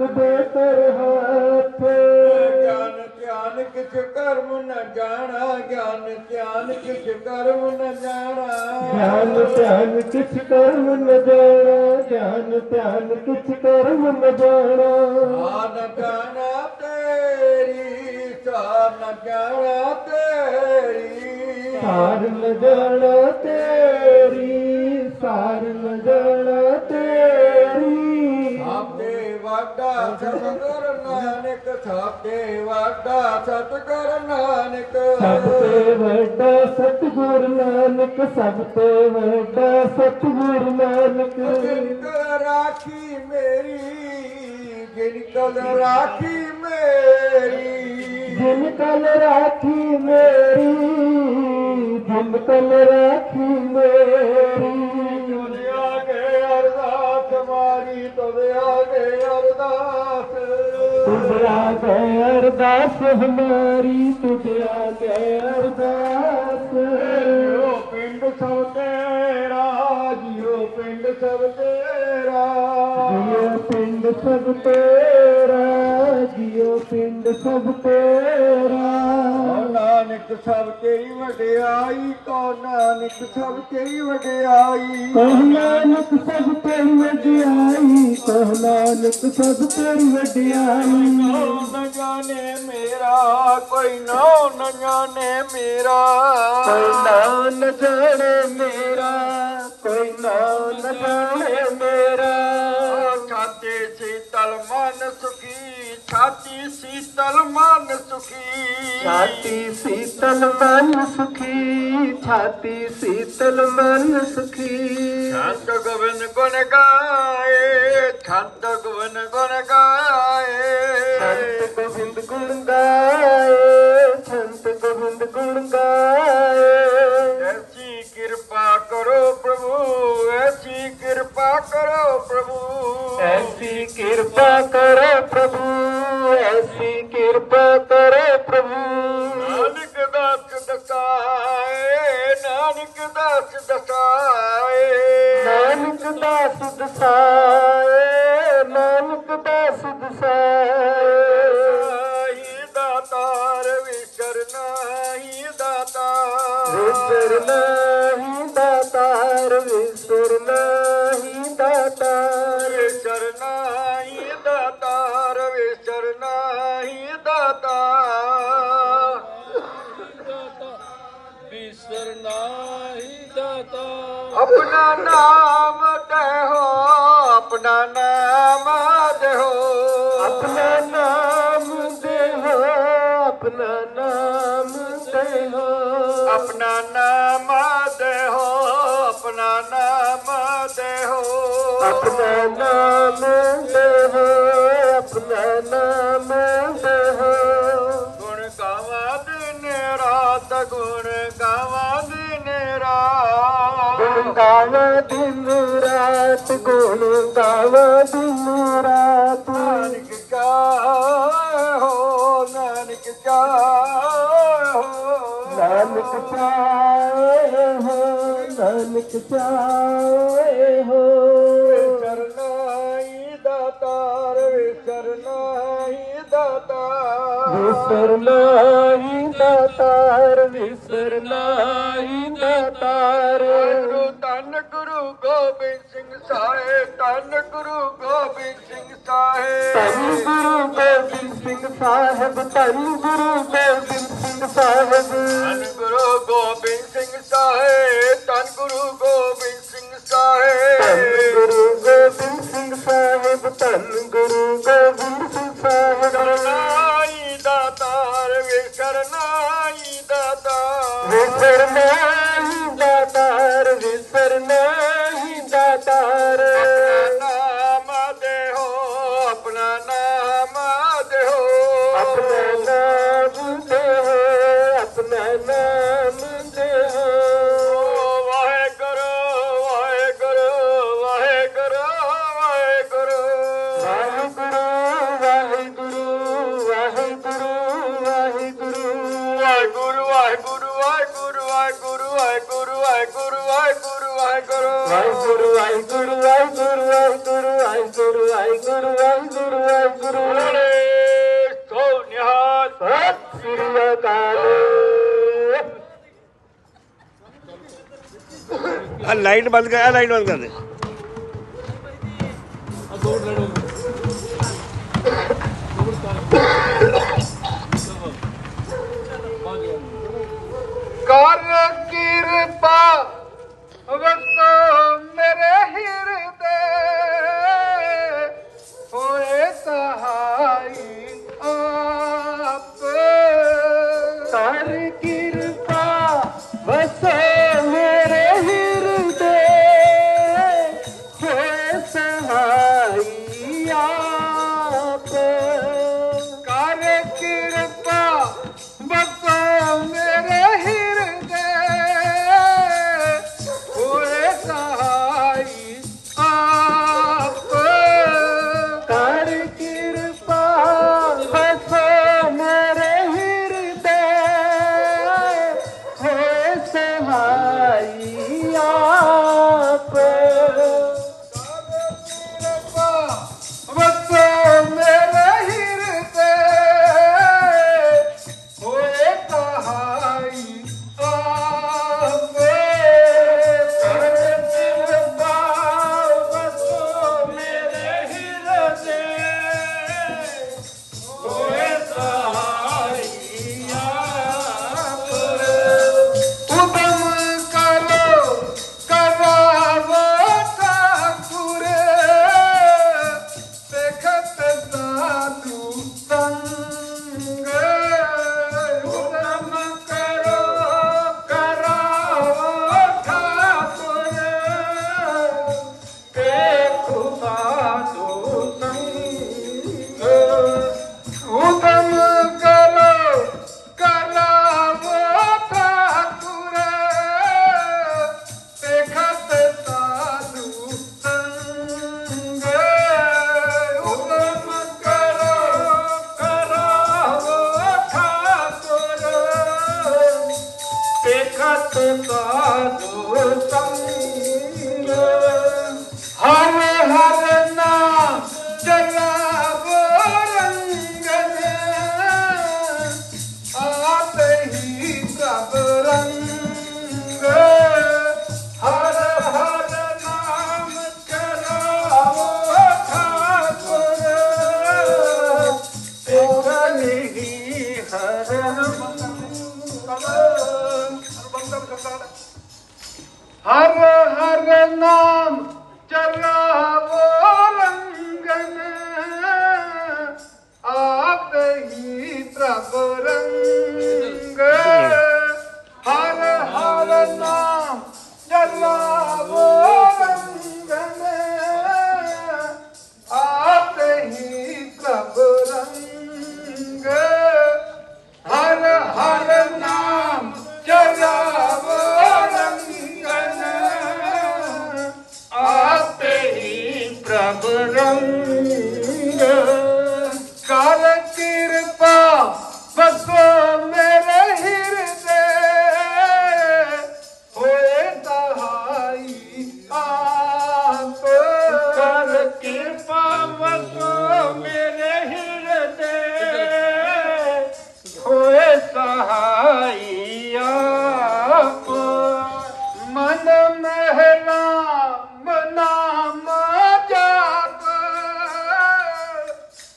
ਨਾਨਕ ਦੇ ਤਰ ਹੱਥ। ਗਿਆਨ ਧਿਆਨ ਕਿਛ ਕਰਮ ਨ ਜਾਣਾ ਗਿਆਨ ਧਿਆਨ ਕਿਛ ਕਰਮ ਨ ਜਾਣਾ। ਗਿਆਨ ਧਿਆਨ ਕਿਛ ਕਰਮ ਨ ਜਾਣਾ ਗਿਆਨ ਧਿਆਨ ਕਿਛ ਕਰਮ ਨ ਜਾਣਾ। ਆਨ ਜਾਣਾ ਤੇਰੀ ਸਾਨ ਜਾਣਾ ਤੇਰੀ। ਸਾਰ ਨ ਜਾਣਾ ਤੇਰੀ ਸਾਰ ਨ ਜਾਣਾ ਤੇਰੀ। ਸਤਿਗੁਰ ਨਾਨਕ ਸਾਪੇ ਵਾਡਾ ਸਤਿਗੁਰ ਨਾਨਕ। ਸਭ ਤੇ ਵੱਡਾ ਸਤਿਗੁਰ ਨਾਨਕ ਸਭ ਤੇ ਵੱਡਾ ਸਤਿਗੁਰ ਨਾਨਕ। ਜਿਨ ਕਲ ਰਾਖੀ ਮੇਰੀ ਜਿਨ ਕਲ ਰਾਖੀ ਮੇਰੀ। ਜਿਨ ਕਲ ਰਾਖੀ ਮੇਰੀ ਜਿਨ ਕਲ ਰਾਖੀ ਮੇਰੀ। दरदास हारी अरदास यो पिंड ते जियो पिंड ते पिंड ते पिंड ते ਨਾਨਕ ਸਭ ਤੇਰੀ ਵਡਿਆਈ ਕੋ ਨਾਨਕ ਸਭ ਤੇਰੀ ਵਡਿਆਈ? ਕਹ ਨਾਨਕ ਸਭ ਤੇਰੀ ਵਡਿਆਈ ਕਹ ਨਾਨਕ ਸਭ ਤੇਰੀ ਵਡਿਆਈ? ਨਾਉ ਨ ਜਾਣੇ ਮੇਰਾ ਕੋਈ ਨਾਉ ਨ ਜਾਣੇ ਮੇਰਾ। ਕੋਈ ਨਾਮ ਨ ਜਾਣੇ ਮੇਰਾ ਕੋਈ ਨਾਮ ਨ ਜਾਣੇ ਮੇਰਾ। ਸੀਤਲ ਮਨ ਸੁਖੀ। ਛਾਤੀ ਸੀਤਲ ਮਨ ਸੁਖੀ ਛਾਤੀ ਸੀਤਲ ਮਨ ਸੁਖੀ। ਛੰਦ ਗੋਬਿੰਦ ਗੁਣ ਗਾਏ ਛੰਦ ਗੋਬਿੰਦ ਗੁਣ ਗਾਏ। ਸੰਤ ਗੋਬਿੰਦ ਗੁਣ ਗਾਏ ਸੰਤ ਗੋਬਿੰਦ ਗੁਣ ਗਾਏ। ਐਸੀ ਕਿਰਪਾ ਕਰੋ ਪ੍ਰਭੂ ਐਸੀ ਕਿਰਪਾ ਕਰੋ ਪ੍ਰਭੂ। ਐਸੀ ਕਿਰਪਾ ਕਰੋ ਦਾਸ ਦਸਾਏ। ਨਾਨਕ ਦਾਸ ਦਸਾਏ ਨਾਨਕ ਦਾਸ ਦਸਾਏ ਹੀ ਦਾਤਾਰ ਵਿਸ਼ਰ ਨਾਹੀ ਦਾਤਾਰ ਵਿਸਰ ਨਹੀਂ ਦਾਤਾਰ ਵਿਸਰ ਆਪਣਾ ਨਾਮ ਦੇਹੋ ਆਪਣਾ ਨਾਮ ਦੇਹੋ। ਆਪਣਾ ਨਾਮ ਦੇਹੋ ਆਪਣਾ ਨਾਮ ਦੇਹੋ। ਆਪਣਾ ਨਾਮ ਦੇਹੋ ਆਪਣਾ ਨਾਮ ਦੇਹੋ। ਆਪਣਾ ਨਾਮ ਦੇਹੋ। गावा दिन रात गुण गावा दिन रात नानक का हो नानक का हो नानक चारिक हो नानक नाई दातार विसरनाई दातार विसरनाई दातार विसरनाई दातार। ਗੁਰੂ ਗੋਬਿੰਦ ਸਿੰਘ ਸਾਹਿਬ ਧੰਨ ਗੁਰੂ ਗੋਬਿੰਦ ਸਿੰਘ ਸਾਹਿਬ। ਧੰਨ ਗੁਰੂ ਗੋਬਿੰਦ ਸਿੰਘ ਸਾਹਿਬ ਧੰਨ ਗੁਰੂ ਗੋਬਿੰਦ ਸਿੰਘ ਸਾਹਿਬ। ਧੰਨ ਗੁਰੂ ਗੋਬਿੰਦ ਸਿੰਘ ਸਾਹਿਬ ਧੰਨ ਗੁਰੂ ਗੋਬਿੰਦ ਸਿੰਘ ਸਾਹਿਬ। ਧੰਨ ਗੁਰੂ ਗੋਬਿੰਦ ਸਿੰਘ ਸਾਹਿਬ ਧੰਨ ਗੁਰੂ ਗੋਬਿੰਦ ਸਿੰਘ ਸਾਹਿਬ। ਕਰਨਾਈ ਦਾਤਾਰ ਵੇ ਨਾਈ ਦਾਤਾਰ ਵੇ ਕਰਨਾਈ ਵਾਹਿਗੁਰੂ ਵਾਹਿਗੁਰੂ ਵਾਹਿਗੁਰੂ ਵਾਹਿਗੁਰੂ ਵਾਹਿਗੁਰੂ ਵਾਹਿਗੁਰੂ ਵਾਹਿਗੁਰੂ ਵਾਹਿਗੁਰੂ ਵਾਹਿਗੁਰੂ ਵਾਹਿਗੁਰੂ ਵਾਹਿਗੁਰੂ ਵਾਹਿਗੁਰੂ ਵਾਹਿਗੁਰੂ ਵਾਹਿਗੁਰੂ ਵਾਹਿਗੁਰੂ ਵਾਹਿਗੁਰੂ ਵਾਹਿਗੁਰੂ ਵਾਹਿਗੁਰੂ ਸੋ ਨਿਹਾਲ ਲਾਈਟ ਬੰਦ ਕਰ ਲਾਈਟ ਬੰਦ ਕਰ ਦੇ ਸਤ ਸਾਧੂ ਸੰਗ हर हर नाम चल Barbara.